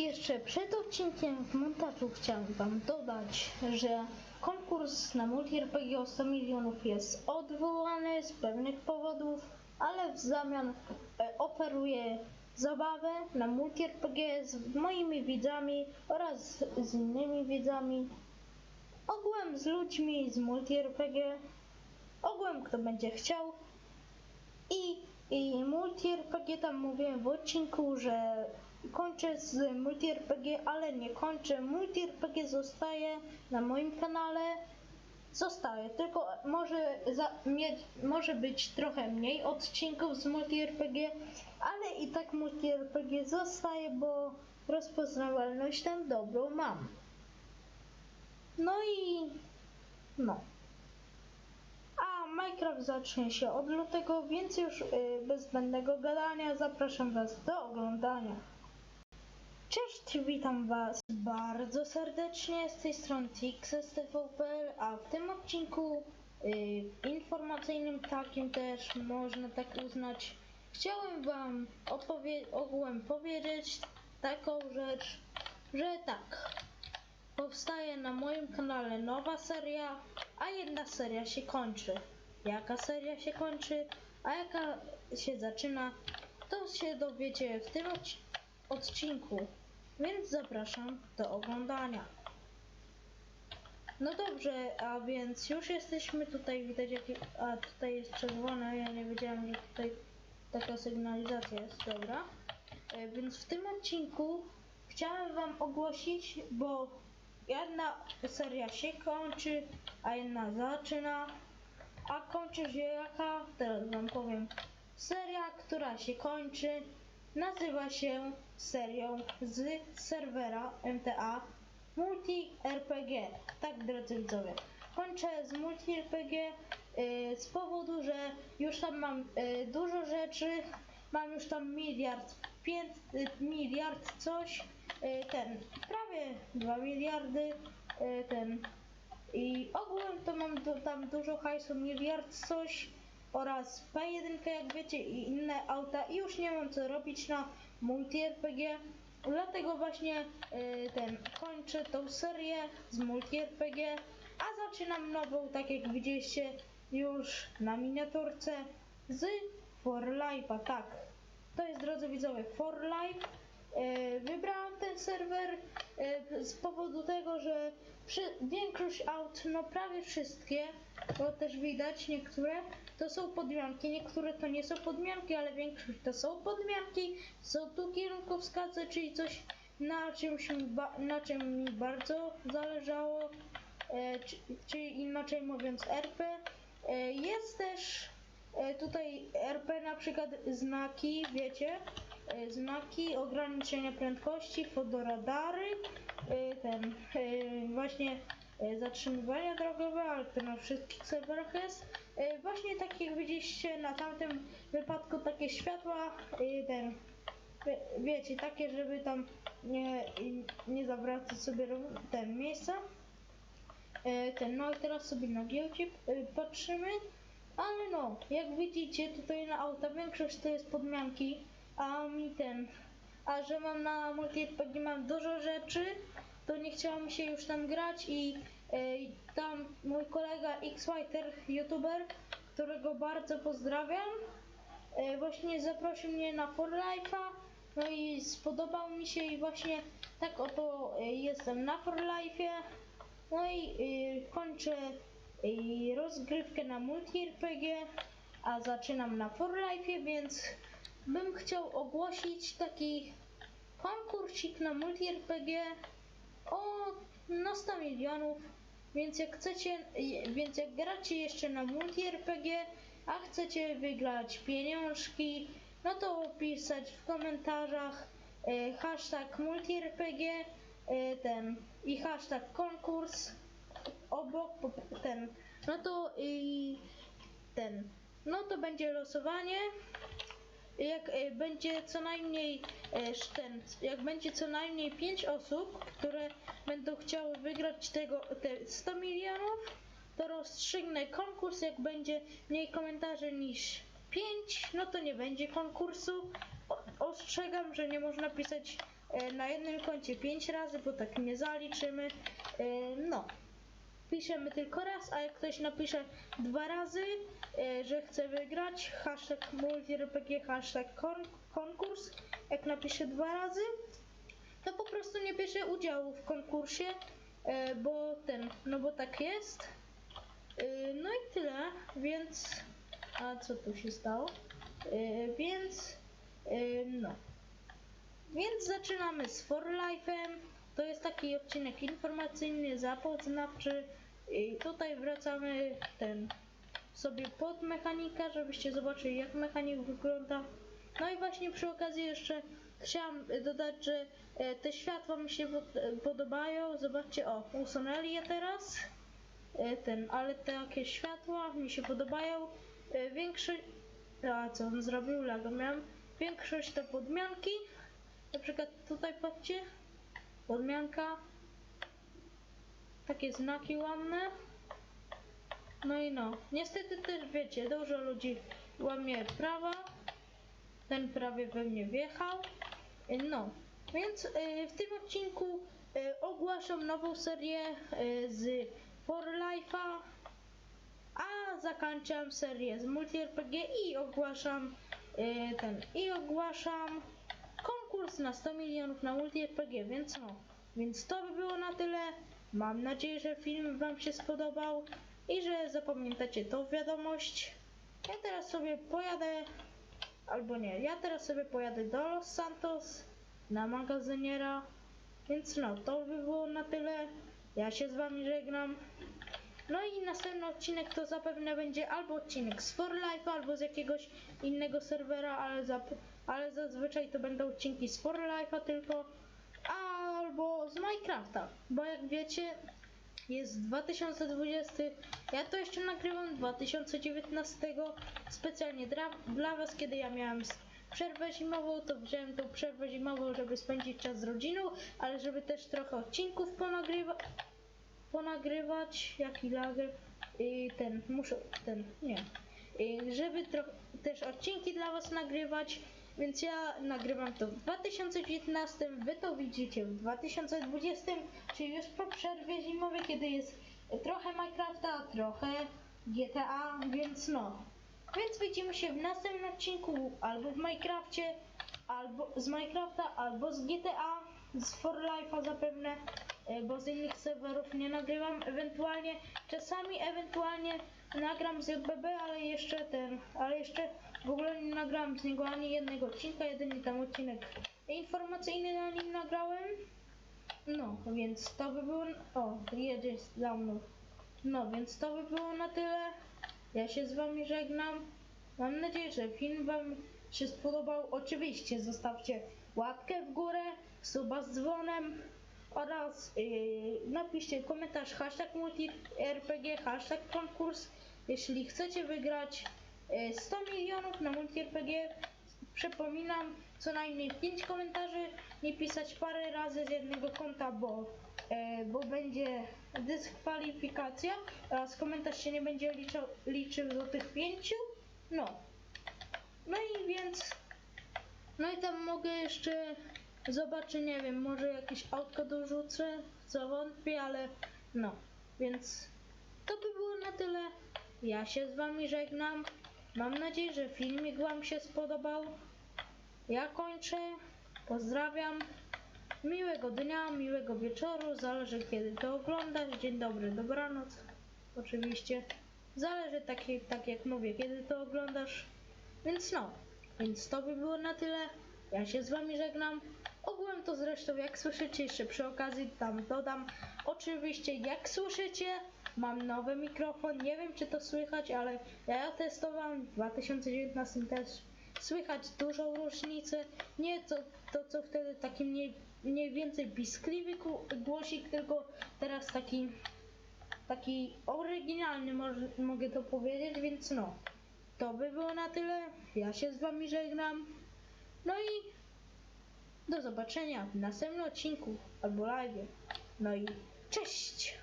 Jeszcze przed odcinkiem w montażu chciałem Wam dodać, że konkurs na multi-RPG o 100 milionów jest odwołany z pewnych powodów, ale w zamian e, oferuję zabawę na multi-RPG z moimi widzami oraz z innymi widzami, ogółem z ludźmi z multi-RPG, ogółem kto będzie chciał. I, i multi-RPG tam mówiłem w odcinku, że kończę z multi-RPG, ale nie kończę. Multi-RPG zostaje na moim kanale. Zostaje, tylko może, za, mieć, może być trochę mniej odcinków z multi-RPG, ale i tak multi-RPG zostaje, bo rozpoznawalność tam dobrą mam. No i no. A Minecraft zacznie się od lutego, więc już y, bez zbędnego gadania zapraszam Was do oglądania. Cześć, witam Was bardzo serdecznie z tej strony TXSTV.pl, a w tym odcinku y, informacyjnym takim też można tak uznać, chciałem Wam ogółem powiedzieć taką rzecz, że tak, powstaje na moim kanale nowa seria, a jedna seria się kończy. Jaka seria się kończy, a jaka się zaczyna, to się dowiecie w tym odci- odcinku, więc zapraszam do oglądania. No dobrze, a więc już jesteśmy tutaj, widać jaki... A tutaj jest czerwone, ja nie wiedziałem, że tutaj taka sygnalizacja jest, dobra. E, Więc w tym odcinku chciałem Wam ogłosić, bo jedna seria się kończy, a jedna zaczyna, a kończy się jaka? Teraz Wam powiem. Seria, która się kończy, nazywa się serią z serwera MTA Multi RPG. Tak, drodzy widzowie. Kończę z Multi RPG y, z powodu, że już tam mam y, dużo rzeczy. Mam już tam miliard, pięć, y, miliard coś. Y, ten, prawie 2 miliardy. Ten. I ogółem to mam tam dużo hajsu, miliard coś oraz P1 jak wiecie i inne auta i już nie mam co robić na multi RPG. Dlatego właśnie y, ten kończę tą serię z multi RPG, a zaczynam nową, tak jak widzieliście już na miniaturce z For Life'a, tak. To jest drodzy widzowie For Life. E, Wybrałam ten serwer e, z powodu tego, że większość aut, no prawie wszystkie, bo też widać niektóre, to są podmianki, niektóre to nie są podmianki, ale większość to są podmianki, są tu kierunkowskazy, czyli coś na, czymś na czym mi bardzo zależało, e, czy, czyli inaczej mówiąc RP. Jest też Tutaj RP na przykład znaki, wiecie, znaki ograniczenia prędkości, fotoradary, e, ten e, właśnie e, zatrzymywania drogowe, ale to na wszystkich serwerach jest. E, Właśnie tak jak widzieliście na tamtym wypadku takie światła, e, ten wie- wiecie, takie, żeby tam nie, nie zawracać sobie ten miejsca. E, Ten, no i teraz sobie na giełdzie e, patrzymy. Ale no, jak widzicie tutaj na auta większość to jest podmianki, a mi ten, a że mam na multi mam dużo rzeczy, to nie chciało mi się już tam grać i e, tam mój kolega Xwiter, youtuber, którego bardzo pozdrawiam, e, właśnie zaprosił mnie na For Life'a, no i spodobał mi się i właśnie tak oto e, jestem na For Life'ie, no i kończę rozgrywkę na multi RPG, a zaczynam na For Life, więc bym chciał ogłosić taki konkursik na multi RPG o na 100 milionów. Więc jak chcecie, więc jak gracie jeszcze na multi RPG, a chcecie wygrać pieniążki, no to pisać w komentarzach y, hashtag multi RPG y, ten i hashtag konkurs obok ten no to i ten no to będzie losowanie jak e, będzie co najmniej e, sz- ten, jak będzie co najmniej 5 osób, które będą chciały wygrać tego te 100 milionów, to rozstrzygnę konkurs, jak będzie mniej komentarzy niż 5, no to nie będzie konkursu. Ostrzegam, że nie można pisać e, na jednym koncie 5 razy, bo tak nie zaliczymy. E, no. Piszemy tylko raz, a jak ktoś napisze dwa razy, e, że chce wygrać, hashtag multirpg, hashtag kon konkurs, jak napisze dwa razy, to po prostu nie bierze udziału w konkursie, e, bo ten, no bo tak jest. E, No i tyle, więc... A co tu się stało? Więc... No. Więc zaczynamy z For Life'em. To jest taki odcinek informacyjny, zapoznawczy. I tutaj wracamy ten sobie pod mechanika, żebyście zobaczyli jak mechanik wygląda. No i właśnie przy okazji jeszcze chciałam dodać, że e, te światła mi się e, podobają. Zobaczcie, o, usunęli je teraz. E, Ten, ale takie światła mi się podobają. Większość... A co on zrobił? Lago miałem. Większość to podmianki. Na przykład tutaj patrzcie. Podmianka. Takie znaki ładne. No i no. Niestety też wiecie, dużo ludzi łamie prawa. Ten prawie we mnie wjechał. Y, No. Więc y, w tym odcinku y, ogłaszam nową serię z For Life'a. A zakończam serię z MultiRPG i ogłaszam ten i ogłaszam konkurs na 100 milionów na MultiRPG, więc no. Więc to by było na tyle. Mam nadzieję, że film Wam się spodobał i że zapamiętacie tą wiadomość. Ja teraz sobie pojadę, albo nie, ja teraz sobie pojadę do Los Santos na magazyniera. Więc no, to by było na tyle. Ja się z Wami żegnam. No i następny odcinek to zapewne będzie albo odcinek z For Life, albo z jakiegoś innego serwera, ale, zap- ale zazwyczaj to będą odcinki z For Life'a tylko, albo z Minecrafta, bo jak wiecie jest 2020, ja to jeszcze nagrywam 2019 specjalnie dla, dla was, kiedy ja miałem przerwę zimową, to wziąłem tą przerwę zimową, żeby spędzić czas z rodziną, ale żeby też trochę odcinków ponagrywać ponagrywać, jaki lager. I ten, muszę, ten, nie, żeby też odcinki dla was nagrywać, więc ja nagrywam to w 2019, wy to widzicie w 2020, czyli już po przerwie zimowej, kiedy jest trochę Minecrafta, trochę GTA, więc no. Więc widzimy się w następnym odcinku albo w Minecrafcie, albo z Minecrafta, albo z GTA, z For Life'a zapewne, bo z innych serwerów nie nagrywam, ewentualnie, czasami ewentualnie nagram z JBB, ale jeszcze ten, ale jeszcze w ogóle nie nagrałem z niego ani jednego odcinka, jedynie tam odcinek informacyjny na nim nagrałem. No, więc to by było, o, jedzie za mną. No, więc to by było na tyle. Ja się z wami żegnam. Mam nadzieję, że film wam się spodobał. Oczywiście zostawcie łapkę w górę, suba z dzwonem oraz yy, napiszcie komentarz hashtag multirpg, hashtag konkurs. Jeśli chcecie wygrać yy, 100 milionów na multirpg, przypominam co najmniej 5 komentarzy, nie pisać parę razy z jednego konta, bo, e, bo będzie dyskwalifikacja, oraz komentarz się nie będzie liczył, liczył do tych pięciu. No. No i więc. No i tam mogę jeszcze zobaczyć, nie wiem, może jakieś autko dorzucę, co wątpię, ale no. Więc to by było na tyle. Ja się z wami żegnam. Mam nadzieję, że filmik wam się spodobał. Ja kończę. Pozdrawiam. Miłego dnia, miłego wieczoru. Zależy kiedy to oglądasz. Dzień dobry, dobranoc. Oczywiście. Zależy tak, tak jak mówię, kiedy to oglądasz. Więc no. Więc to by było na tyle. Ja się z wami żegnam. Ogółem to zresztą jak słyszycie jeszcze przy okazji tam dodam. Oczywiście jak słyszycie mam nowy mikrofon. Nie wiem czy to słychać, ale ja testowałem w 2019 też słychać dużą różnicę. Nie to, to co wtedy taki mniej, mniej więcej piskliwy głosik, tylko teraz taki taki oryginalny może, mogę to powiedzieć, więc no. To by było na tyle. Ja się z wami żegnam. No i do zobaczenia w następnym odcinku albo live. No i cześć!